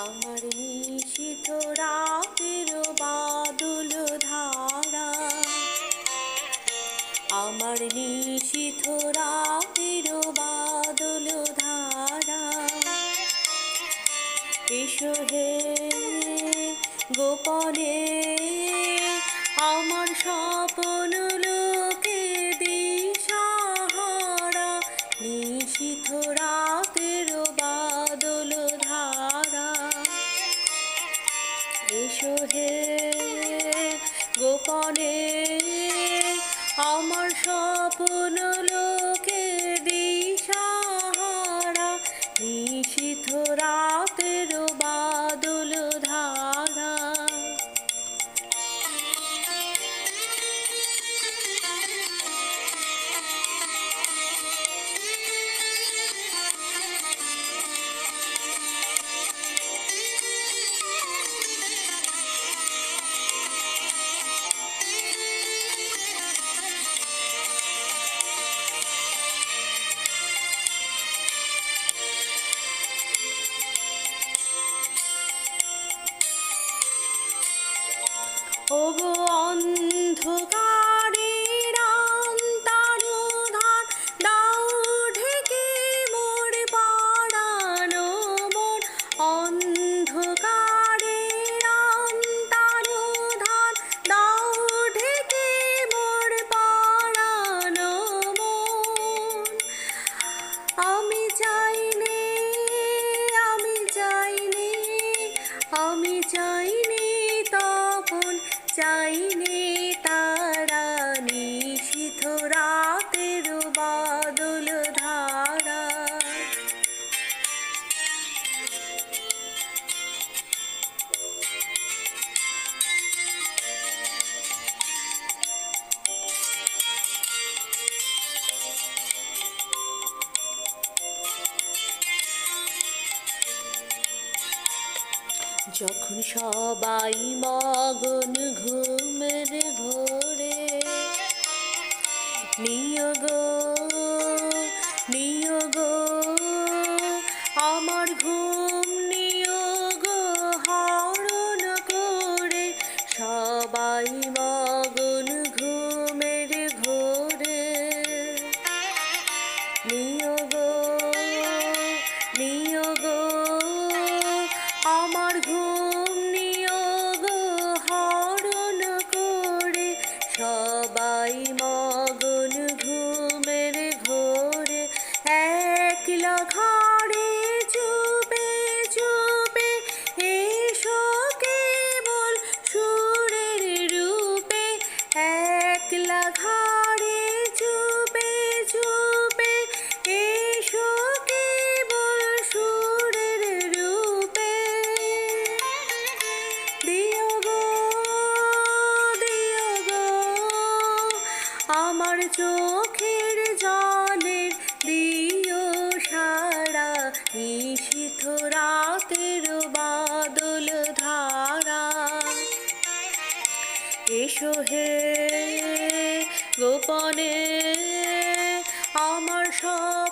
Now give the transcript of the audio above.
আমার নিশিত রাতের বাদল ধারা। আমার নিশিত রাতের বাদল ধারা। এসো হে গোপনে, আমার স্বপ্ন রাতের আমি চাইনি তখন চাইনি যখন সবাই মগন ঘুমের ঘোরে নিয়োগ নিয়োগ আমার ঘুম সবাই আমার চোখের জলের দিও সারা নিশিথ রাতের বাদল ধারা। এসো হে গোপনে আমার স্বপ্ন